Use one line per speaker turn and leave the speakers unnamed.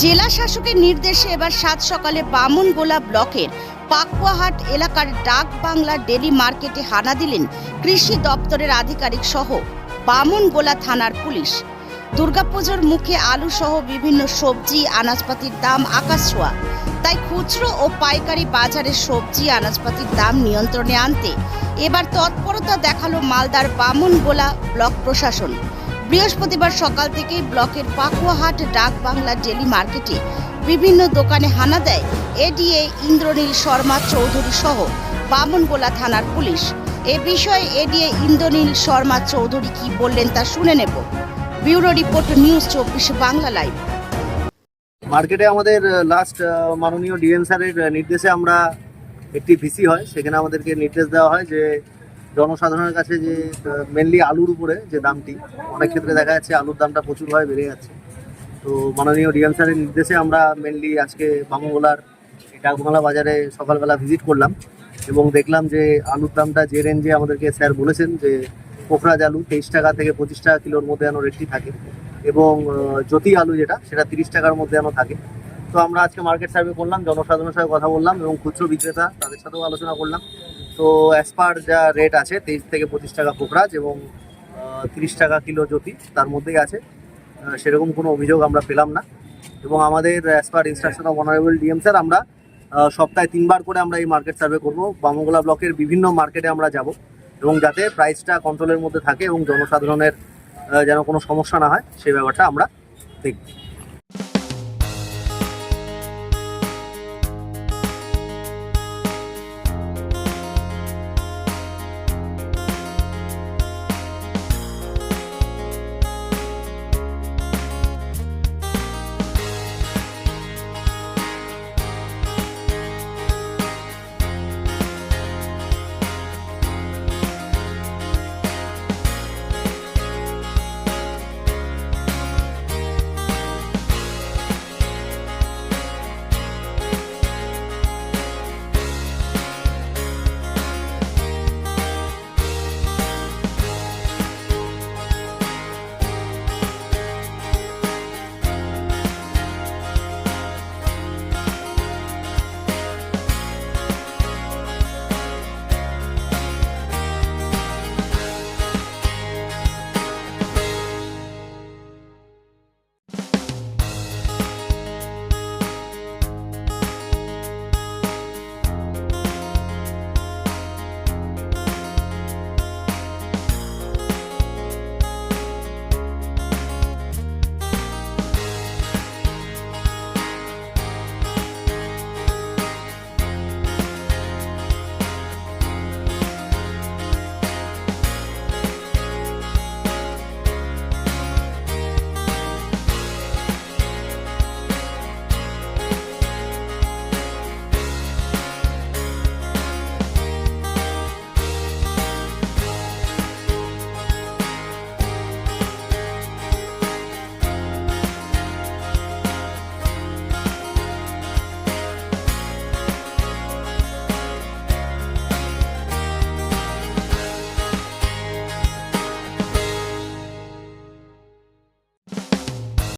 জেলা শাসকের নির্দেশে এবার সাত সকালে বামনগোলা ব্লকের পাকুয়াহাট এলাকার ডাক বাংলা ডেলি মার্কেটে হানা দিলেন কৃষি দপ্তরের আধিকারিক সহ বামনগোলা থানার পুলিশ। দুর্গাপুজোর মুখে আলু সহ বিভিন্ন সবজি, আনাজপাতির দাম আকাশ ছোঁয়া। তাই খুচরো ও পাইকারি বাজারে সবজি, আনাজপাতির দাম নিয়ন্ত্রণে আনতে এবার তৎপরতা দেখাল মালদার বামনগোলা ব্লক প্রশাসন। বৃহস্পতিবার সকাল থেকেই ব্লকের পাকুয়াহাট ডাক বাংলা ডেলি মার্কেটে বিভিন্ন দোকানে হানা দেয় এডিএ ইন্দ্রনীল শর্মা চৌধুরী সহ বামনগোলা থানার পুলিশ। এ বিষয়ে এডিএ ইন্দ্রনীল শর্মা চৌধুরী কি বললেন তা শুনে নেব। ব্যুরো রিপোর্ট নিউজ চব্বিশ বাংলা লাইভ।
মার্কেটে আমাদের লাস্ট মাননীয় ডিএম স্যারের নির্দেশে আমরা একটি ভিসি হয়, সেখানে আমাদেরকে নির্দেশ দেওয়া হয় যে জনসাধারণের কাছে যে মেনলি আলুর উপরে যে দামটি, অনেক ক্ষেত্রে দেখা যাচ্ছে আলুর দামটা প্রচুরভাবে বেড়ে যাচ্ছে। তো মাননীয় ডিএম স্যারের নির্দেশে আমরা মেনলি আজকে বামুগোলার এই ডাকবাংলা বাজারে সকালবেলা ভিজিট করলাম এবং দেখলাম যে আলুর দামটা যে রেঞ্জে আমাদেরকে স্যার বলেছেন যে পোখরাজ আলু তেইশ টাকা থেকে পঁচিশ টাকা কিলোর মধ্যে যেন রেটটি থাকে এবং জ্যোতি আলু যেটা, সেটা তিরিশ টাকার মধ্যে যেন থাকে। তো আমরা আজকে মার্কেট সার্ভে করলাম, জনসাধারণের সাথে কথা বললাম এবং খুচরো বিক্রেতা তাদের সাথেও আলোচনা করলাম। তো অ্যাজ পার যা রেট আছে, তেইশ থেকে পঁচিশ টাকা পোখরাজ এবং তিরিশ টাকা কিলো জ্যোতি তার মধ্যেই আছে। সেরকম কোনো অভিযোগ আমরা পেলাম না। এবং আমাদের as per instruction of honourable DM sir আমরা সপ্তাহে তিনবার করে আমরা এই মার্কেট সার্ভে করব। বামগোলা ব্লকের বিভিন্ন মার্কেটে আমরা যাব। এবং যাতে প্রাইসটা কন্ট্রোলের মধ্যে থাকে এবং জনসাধারণের যেন কোনো সমস্যা না হয় সেই ব্যাপারটা আমরা দেখব।